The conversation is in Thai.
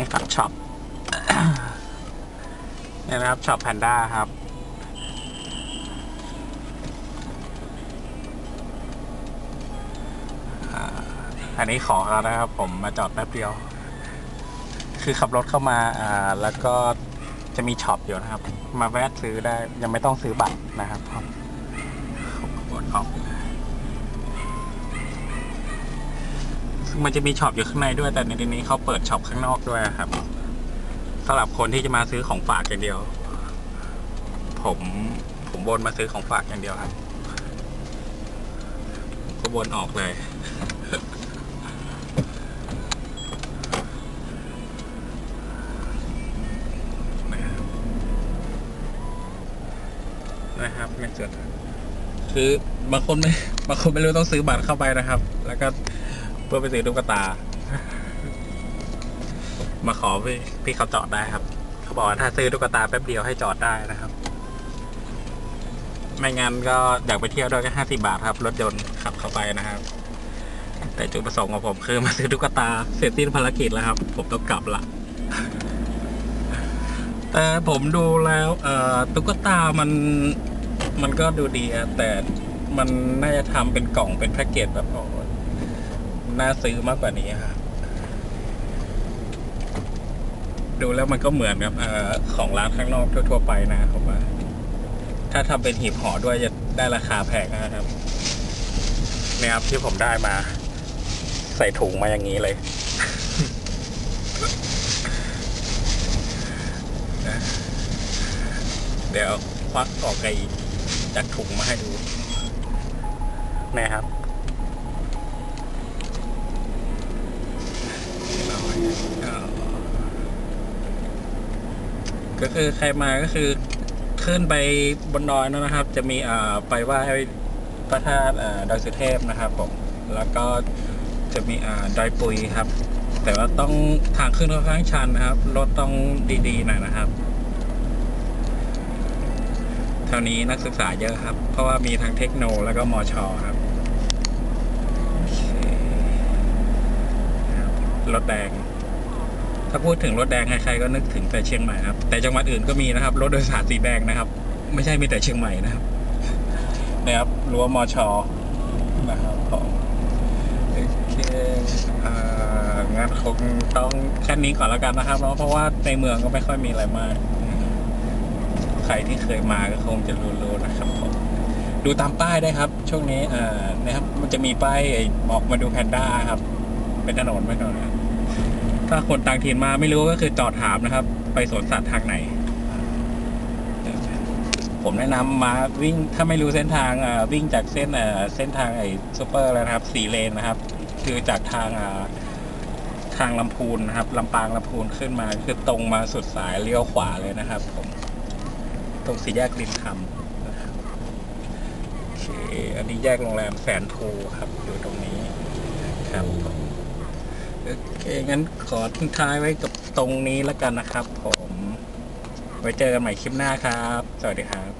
นี่ครับช็อปนี่นะครับช็อปแพนด้าครับอันนี้ขอเขานะครับ ผมมาจอดแป๊บเดียว คือขับรถเข้ามาอ่าแล้วก็จะมีช็อปอยู่นะครับ มาแวะซื้อได้ยังไม่ต้องซื้อบัตรนะครับผมกดออกซึ่ มันจะมีช็อปอยู่ข้างในด้วย แต่ในที่นี้เขาเปิดช็อปข้างนอกด้วยครับสำหรับคนที่จะมาซื้อของฝากอย่างเดียว ผมผมวนมาซื้อของฝากอย่างเดียวครับก็วนออกเลยนะครับเงินสดคือบางคนไม่บางคนไม่รู้ต้องซื้อบัตรเข้าไปนะครับ แล้วก็ พื่อไปซื้อตุ๊กตา มาขอพี่พี่เขาจอดได้ครับ เขาบอกว่าถ้าซื้อตุ๊กตาแป๊บเดียวให้จอดได้นะครับ ไม่งั้นก็อยากไปเที่ยวด้วยก็ห้าสิบาทครับ รถยนต์ขับเข้าไปนะครับ แต่จุดประสงค์ของผมคือมาซื้อตุ๊กตาเสร็จสิ้นภารกิจแล้วครับ ผมต้องกลับละแต่ผมดูแล้ว เอ่อตุ๊กตามันมันก็ดูดีอะแต่มันน่าจะทำเป็นกล่องเป็นแพ็กเกจแบบโอ้ น่าซื้อมากกว่านี้ครับดูแล้วมันก็เหมือนกับอของร้านข้างนอกทั่ว ๆ ไปนะผมว่า ถ้าทำเป็นหีบห่อด้วยจะได้ราคาแพงนะครับเนี่ยครับที่ผมได้มา ใส่ถุงมาอย่างนี้เลย เดี๋ยวควักออกไอจากถุงมาให้ดูนะครับ ก็คือใครมาก็คือขึ้นไปบนดอยนะครับ จะมีอ่าไปไหว้พระธาตุดอยสุเทพนะครับผมแล้วก็จะมีอ่าดอยปุยครับ แต่ว่าต้องทางขึ้นค่อนข้างชันนะครับรถต้องดีๆหน่อยนะครับแถวนี้นักศึกษาเยอะครับ เพราะว่ามีทั้งเทคโนแล้วก็มอชอครับโอเคค รถแดง ถ้าพูดถึงรถแดงใครๆก็นึกถึงแต่เชียงใหม่ครับ แต่จังหวัดอื่นก็มีนะครับ รถโดยสารสีแดงนะครับ ไม่ใช่มีแต่เชียงใหม่นะครับนะครับรั้วมอชอนะครับผมโอเคอ่างานคงต้องแค่นี้ก่อนแล้วกันนะครับเนาะเพราะว่าในเมืองก็ไม่ค่อยมีอะไรมาก ใครที่เคยมาก็คงจะรู้ๆนะครับผมดูตามป้ายได้ครับ ช่วงนี้เอ่อนะครับ มันจะมีป้ายไอ้บอกมาดูแพนด้าครับ เป็นถนนเป็นถนนนะ ถ้าคนต่างถิ่นมาไม่รู้ก็คือจอดถามนะครับ ไปสวนสัตว์ทางไหน ผมแนะนำมาวิ่งถ้าไม่รู้เส้นทางวิ่งจากเส้นเส้นทางไอ้ซูเปอร์แล้วนะครับสี่เลนนะครับ คือจากทางทางลำพูนนะครับลำปางลำพูนขึ้นมาคือตรงมาสุดสายเลี้ยวขวาเลยนะครับ ผม ตรงสี่แยกริมคำนะครับอันนี้แยกโรงแรมแสนภูครับ อยู่ตรงนี้ครับ โอเค งั้นขอทิ้งท้ายไว้กับตรงนี้แล้วกันนะครับผม ไว้เจอกันใหม่คลิปหน้าครับ สวัสดีครับ